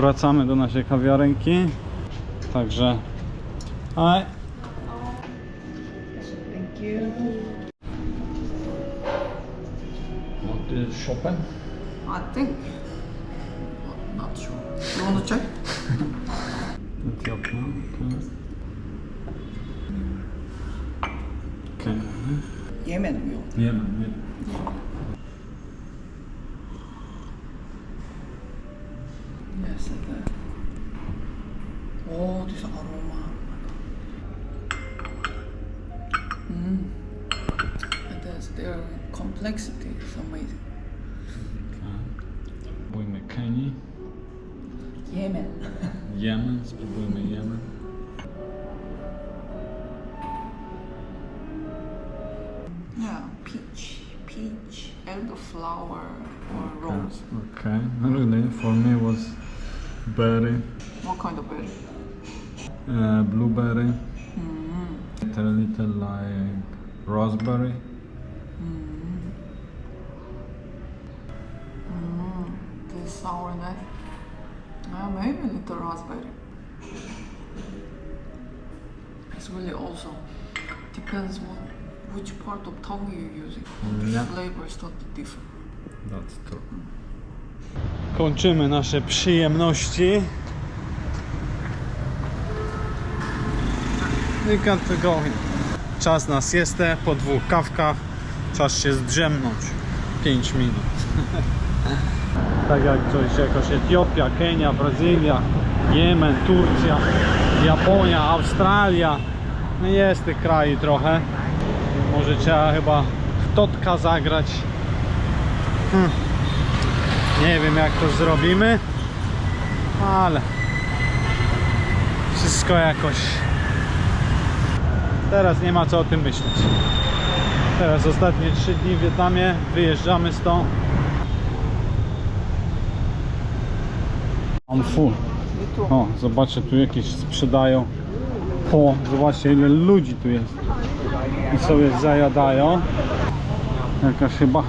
wracamy do naszej kawiarenki. Także. Aj. Thank you. Want the shoppen? I think. Not sure. You want to check? Etiopia. Okay. Okay. Yemen. Yemen, Yemen. Their complexity is amazing. Spróbujmy Kenii. Yemen. Jemen, spróbujmy Jemen. yeah, peach, peach, elderflower, or rose. Okay, really, for me was berry, What kind of berry? uh, blueberry, a little like raspberry. This sour that. Uh, maybe a little raspberry. It's really also depends what which part of tongue you're using. Yeah. Flavor is totally different. That's true. Kończymy nasze przyjemności. Got to go. Czas na siestę po dwóch kawkach. Czas się zdrzemnąć. 5 minut. tak jak coś, jakoś Etiopia, Kenia, Brazylia, Jemen, Turcja, Japonia, Australia. No jest tych krajów trochę. Może trzeba chyba w Totka zagrać. Nie wiem jak to zrobimy, ale wszystko jakoś. Teraz nie ma co o tym myśleć. Teraz ostatnie 3 dni w Wietnamie, wyjeżdżamy stąd. On full. O, zobaczcie, tu jakieś sprzedają. O, zobaczcie ile ludzi tu jest. I sobie zajadają. Jakaś chyba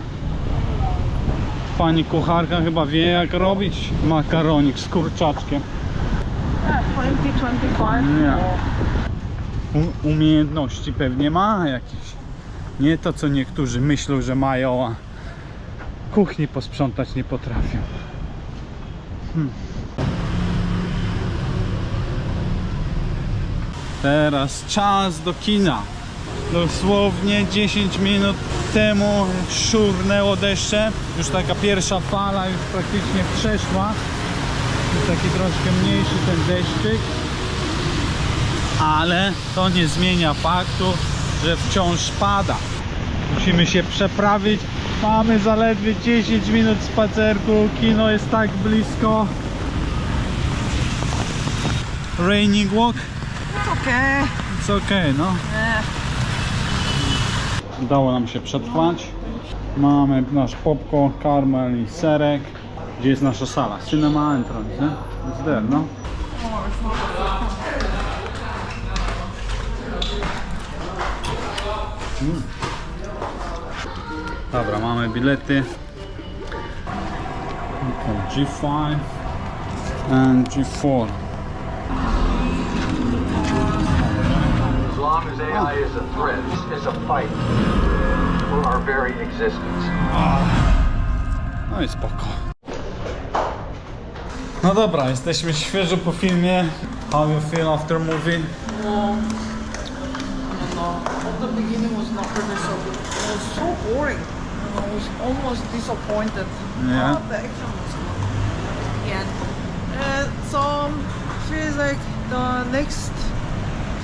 Pani kucharka chyba wie jak robić makaronik z kurczaczkiem. Yeah, 2025. Nie. U- umiejętności pewnie ma jakieś. Nie to co niektórzy myślą, że mają, a kuchni posprzątać nie potrafią. Hmm. Teraz czas do kina. Dosłownie 10 minut temu szurnęło deszczem. Już taka pierwsza fala już praktycznie przeszła. Jest taki troszkę mniejszy ten deszczyk. Ale to nie zmienia faktu, że wciąż pada. Musimy się przeprawić. Mamy zaledwie 10 minut spacerku. Kino jest tak blisko. Raining walk? Okay. It's okay, no. Udało nam się przetrwać. Mamy nasz popcorn, karmel i serek. Gdzie jest nasza sala? Cinema entrance, nie? It's there, no. Mm. Dobra, mamy bilety. Okay, G5 and G4. As long as AI is a threat, it's a fight for our very existence. No i spoko. No dobra, jesteśmy świeżo po filmie. How you feel after movie? No, no, at the beginning was not really so good. It was so boring. I was almost disappointed. Yeah. The action was good. Yeah. And so feels like the next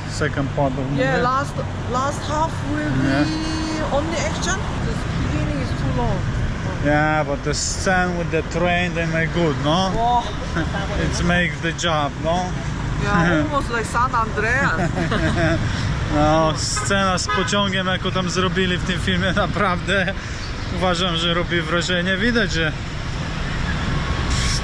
Second part of movie. yeah last last half will Yeah. be only action. The beginning is too long. Yeah, but the scene with the train they make good, no? Wow. It makes the job, no? Yeah, almost like San Andreas. No, scena z pociągiem, jaką tam zrobili w tym filmie, naprawdę uważam, że robi wrażenie. Widać, że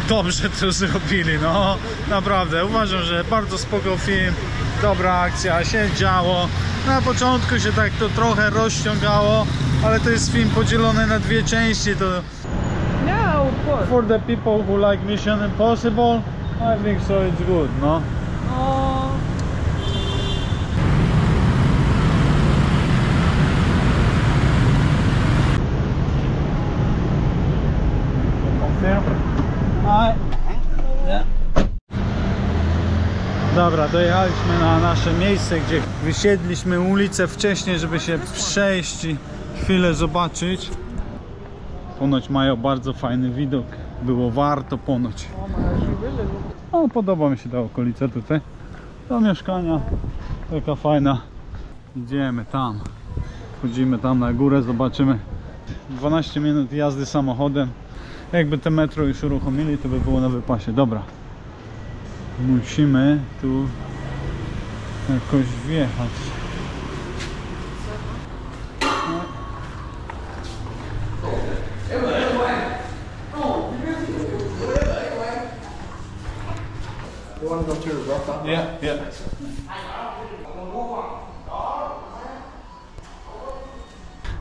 dobrze to zrobili, no naprawdę. Uważam, że bardzo spoko film, dobra akcja, się działo. Na początku się tak to trochę rozciągało, ale to jest film podzielony na dwie części. To course. for the people who like Mission Impossible I think so, it's good, no? No. Aj. Nie. Dobra, dojechaliśmy na nasze miejsce, gdzie wysiedliśmy ulicę wcześniej, żeby się przejść i chwilę zobaczyć. Ponoć mają bardzo fajny widok. Było warto ponoć. No, podoba mi się ta okolica tutaj. Do mieszkania. Taka fajna. Idziemy tam. Wchodzimy tam na górę, zobaczymy. 12 minut jazdy samochodem. Jakby te metro już uruchomili, to by było na wypasie. Dobra. Musimy tu jakoś wjechać.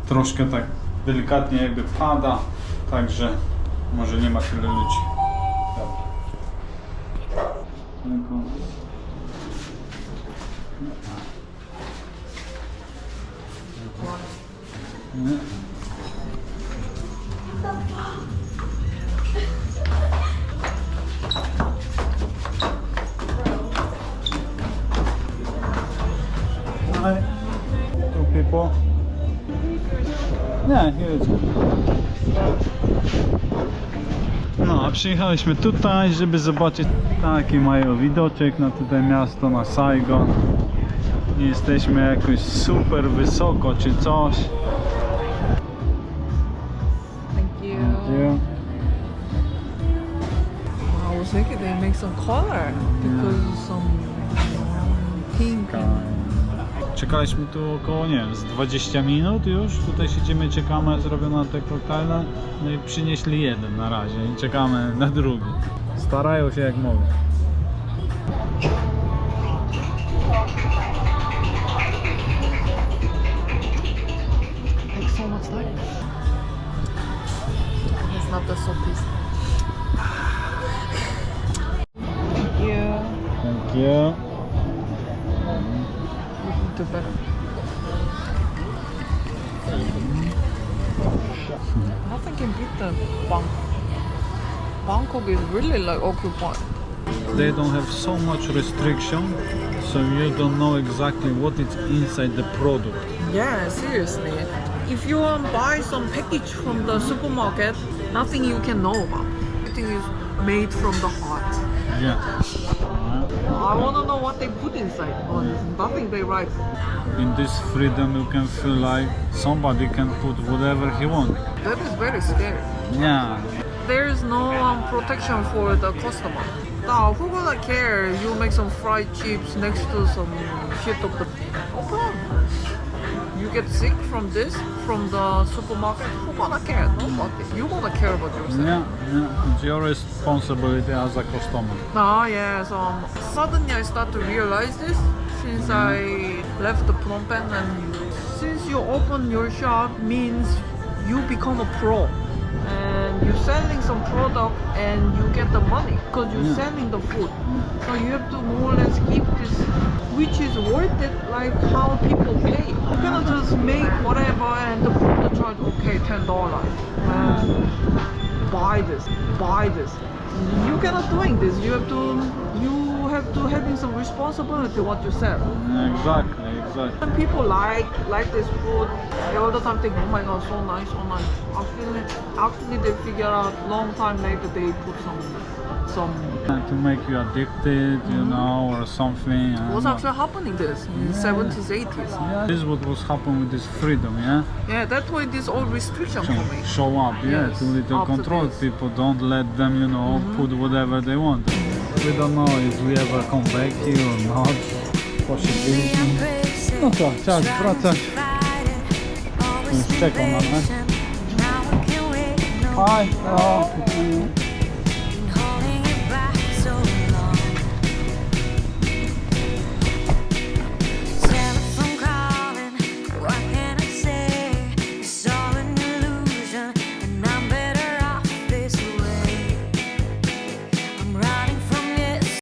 Troszkę tak delikatnie jakby pada, także może nie ma tyle ludzi. Dobra. Tylko- Nie. Hi. Two people. Nie, jedzie. No, a przyjechaliśmy tutaj, żeby zobaczyć taki mają widoczek na tutaj miasto, na Saigon. Nie jesteśmy jakoś super wysoko czy coś. Thank you. Gdzie? I was thinking they make some color because some pink. Czekaliśmy tu około, nie wiem, z 20 minut już. Tutaj siedzimy, czekamy, zrobiono te koktajle. No i przynieśli jeden na razie i czekamy na drugi. Starają się jak mogą. Takes so much time. It's not the so tasty. Thank you. Thank you. You can do better. Nothing can beat the Bangkok. Bangkok is really like occupied. They don't have so much restriction, so you don't know exactly what is inside the product. Yeah, seriously. If you want to buy some package from the supermarket, nothing you can know about. Everything is made from the heart. Yeah. I want to know what they put inside, nothing they write. In this freedom, you can feel like somebody can put whatever he wants. That is very scary. Yeah. There is no um, protection for the customer. Now, who gonna care? You make some fried chips next to some shit of the. Problem. Get sick from this from the supermarket. Who gonna care? Nobody. You gonna care about yourself. Yeah, yeah. It's your responsibility as a customer. Ah, yes. Um, suddenly I start to realize this since I left the Phnom Penh and since you open your shop means you become a pro and you're selling some product and you get the money because you're Yeah. selling the food. So you have to more or less keep this, which is worth it, like how people pay. You cannot just make whatever and the food charge okay ten dollars and buy this, buy this. You cannot doing this. You have to you have to having some responsibility what you sell. Exactly, exactly. When people like like this food, they all the time think, oh my god, so nice, so nice. Actually, actually they figure out long time later they put some some. And to make you addicted, you know, or something. I What's actually happening this in seventies, eighties? Yeah, this is what was happening with this freedom, yeah? Yeah, that's why this all restriction So coming. show up, yeah, Yes, to little up to control this. people. Don't let them, you know, mm-hmm. put whatever they want. We don't know if we ever come back here or not. Possibility. No to, czas wracać. Już czekam na nas. Hi, hello.